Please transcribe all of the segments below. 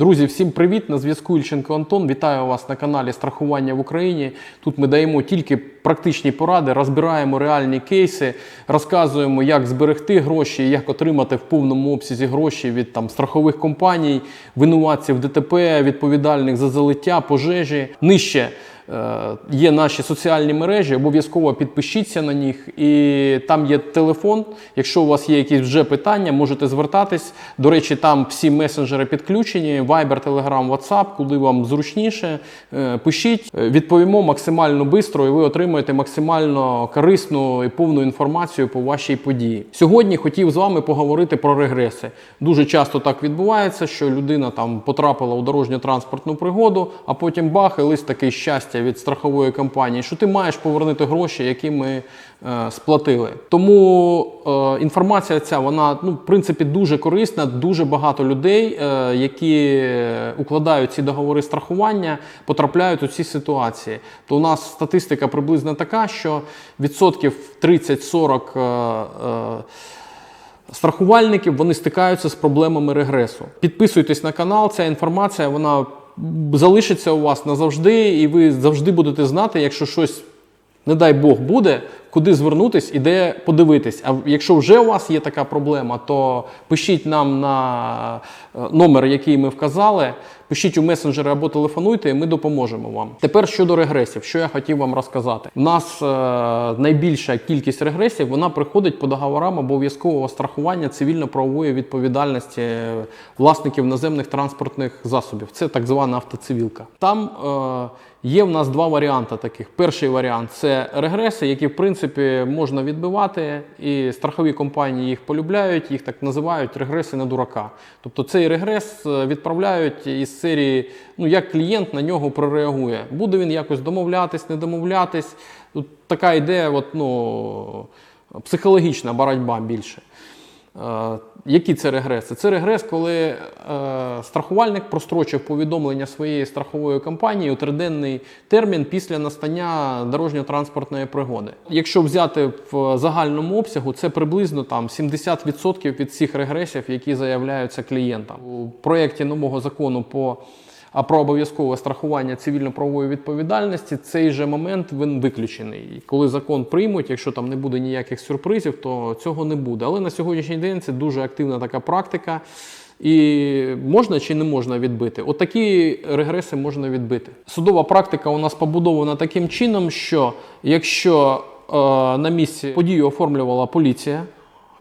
Друзі, всім привіт! На зв'язку Ільченко Антон. Вітаю вас на каналі Страхування в Україні. Тут ми даємо тільки практичні поради, розбираємо реальні кейси, розказуємо, як зберегти гроші, як отримати в повному обсязі гроші від там страхових компаній, винуватців ДТП, відповідальних за залиття, пожежі. Нижче Є наші соціальні мережі, обов'язково підпишіться на них. І там є телефон. Якщо у вас є якісь вже питання, можете звертатись. До речі, там всі месенджери підключені: Viber, Telegram, WhatsApp, куди вам зручніше. Е, Пишіть, Е, відповімо максимально швидко, і ви отримаєте максимально корисну і повну інформацію по вашій події. Сьогодні хотів з вами поговорити про регреси. Дуже часто так відбувається, що людина там потрапила у дорожньо-транспортну пригоду, а потім бах, і лист такий щастя від страхової компанії, що ти маєш повернути гроші, які ми е, сплатили. Тому е, інформація ця вона ну, в принципі дуже корисна. Дуже багато людей, е, які укладають ці договори страхування, потрапляють у ці ситуації. То у нас статистика приблизно така, що відсотків 30-40. Е, е, страхувальників вони стикаються з проблемами регресу. Підписуйтесь на канал, ця інформація вона залишиться у вас назавжди, і ви завжди будете знати, якщо щось, не дай Бог, буде, куди звернутись і де подивитись. А якщо вже у вас є така проблема, то пишіть нам на е, номер, який ми вказали. Пишіть у месенджери або телефонуйте, і ми допоможемо вам. Тепер щодо регресів, що я хотів вам розказати. У нас е, найбільша кількість регресів вона приходить по договорам обов'язкового страхування цивільно-правової відповідальності власників наземних транспортних засобів. Це так звана автоцивілка. Там е, є в нас два варіанти таких. Перший варіант це регреси, які в принципі можна відбивати, і страхові компанії їх полюбляють, їх так називають регреси на дурака. Тобто цей регрес е, відправляють із серії, ну як клієнт на нього прореагує. Буде він якось домовлятись, не домовлятись. Тут така ідея, от, ну, психологічна боротьба більше. Е, які це регреси? Це регрес, коли е, страхувальник прострочив повідомлення своєї страхової компанії у триденний термін після настання дорожньо-транспортної пригоди. Якщо взяти в загальному обсягу, це приблизно там 70% від всіх регресів, які заявляються клієнтам. У проєкті нового закону по а про обов'язкове страхування цивільно-правової відповідальності цей же момент він виключений. Коли закон приймуть, якщо там не буде ніяких сюрпризів, то цього не буде. Але на сьогоднішній день це дуже активна така практика. І можна чи не можна відбити? Отакі регреси можна відбити. Судова практика у нас побудована таким чином, що якщо е, на місці подію оформлювала поліція,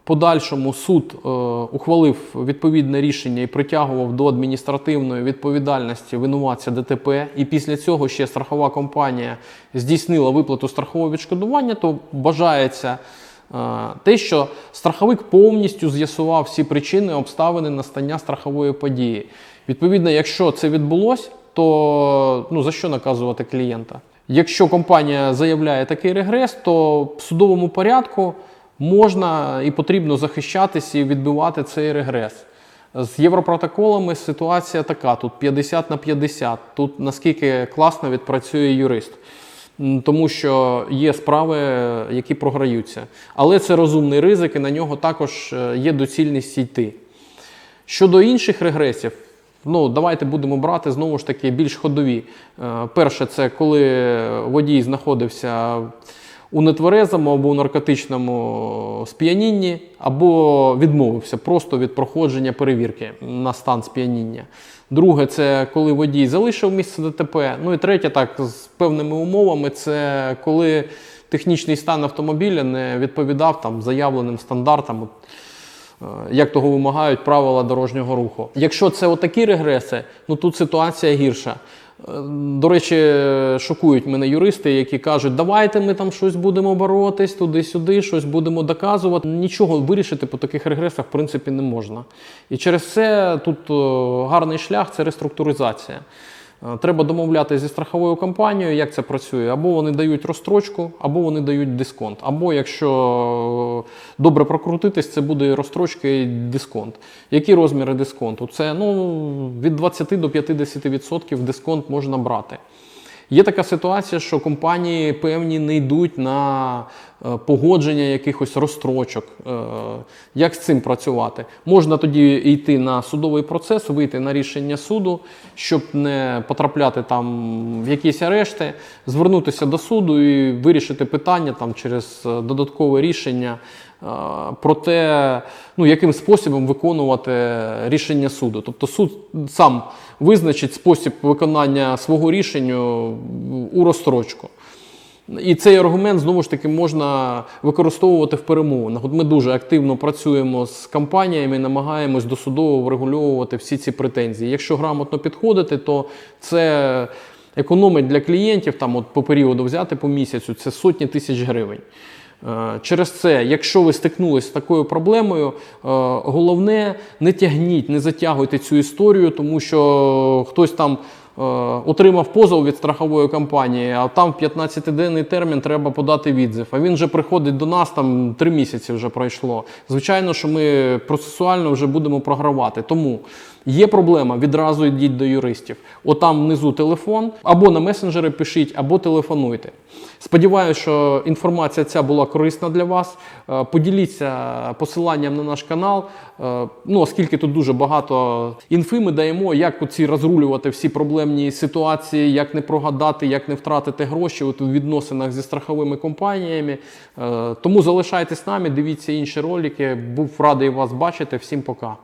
подальшому суд е, ухвалив відповідне рішення і притягував до адміністративної відповідальності винуватця ДТП, і після цього ще страхова компанія здійснила виплату страхового відшкодування, то бажається е, те, що страховик повністю з'ясував всі причини обставини настання страхової події. Відповідно, якщо це відбулося, то ну, за що наказувати клієнта? Якщо компанія заявляє такий регрес, то в судовому порядку можна і потрібно захищатися і відбивати цей регрес. З європротоколами ситуація така: тут 50 на 50. Тут наскільки класно відпрацює юрист. Тому що є справи, які програються. Але це розумний ризик, і на нього також е, є доцільність йти. Щодо інших регресів, ну давайте будемо брати знову ж таки більш ходові. Е, Перше, це коли водій знаходився у нетверезому або у наркотичному сп'янінні, або відмовився просто від проходження перевірки на стан сп'яніння. Друге, це коли водій залишив місце ДТП. Ну і третє, так, з певними умовами, це коли технічний стан автомобіля не відповідав там заявленим стандартам. Е, як того вимагають правила дорожнього руху. Якщо це отакі регреси, ну тут ситуація гірша. До речі, шокують мене юристи, які кажуть, давайте ми там щось будемо боротись туди-сюди, щось будемо доказувати. Нічого вирішити по таких регресах, в принципі, не можна. І через це тут е, гарний шлях це реструктуризація. Е, Треба домовлятися зі страховою компанією, як це працює. Або вони дають розстрочку, або вони дають дисконт. Або якщо добре прокрутитись, це буде розстрочка і дисконт. Які розміри дисконту? Це ну, від 20 до 50% дисконт можна брати. Є така ситуація, що компанії певні не йдуть на е, погодження якихось розстрочок. Е, Як з цим працювати? Можна тоді йти на судовий процес, вийти на рішення суду, щоб не потрапляти там в якісь арешти, звернутися до суду і вирішити питання там через е, додаткове рішення про те, ну, яким способом виконувати рішення суду. Тобто суд сам визначить спосіб виконання свого рішення у розстрочку. І цей аргумент знову ж таки можна використовувати в перемовинах. От ми дуже активно працюємо з компаніями, намагаємось досудово врегульовувати всі ці претензії. Якщо грамотно підходити, то це економить для клієнтів там, от по періоду взяти по місяцю, це сотні тисяч гривень. Е, Через це, якщо ви стикнулись з такою проблемою, е, головне не тягніть, не затягуйте цю історію, тому що хтось там отримав позов від страхової компанії, а там в 15-денний термін треба подати відзив. А він вже приходить до нас, там 3 місяці вже пройшло. Звичайно, що ми процесуально вже будемо програвати. Тому є проблема, відразу йдіть до юристів. Отам внизу телефон, або на месенджери пишіть, або телефонуйте. Сподіваюся, що інформація ця була корисна для вас. Е, Поділіться посиланням на наш канал. Е, Ну, оскільки тут дуже багато інфи ми даємо, як оці розрулювати всі проблемні ситуації, як не прогадати, як не втратити гроші от у відносинах зі страховими компаніями. Е, Тому залишайтесь з нами, дивіться інші ролики. Був радий вас бачити. Всім пока.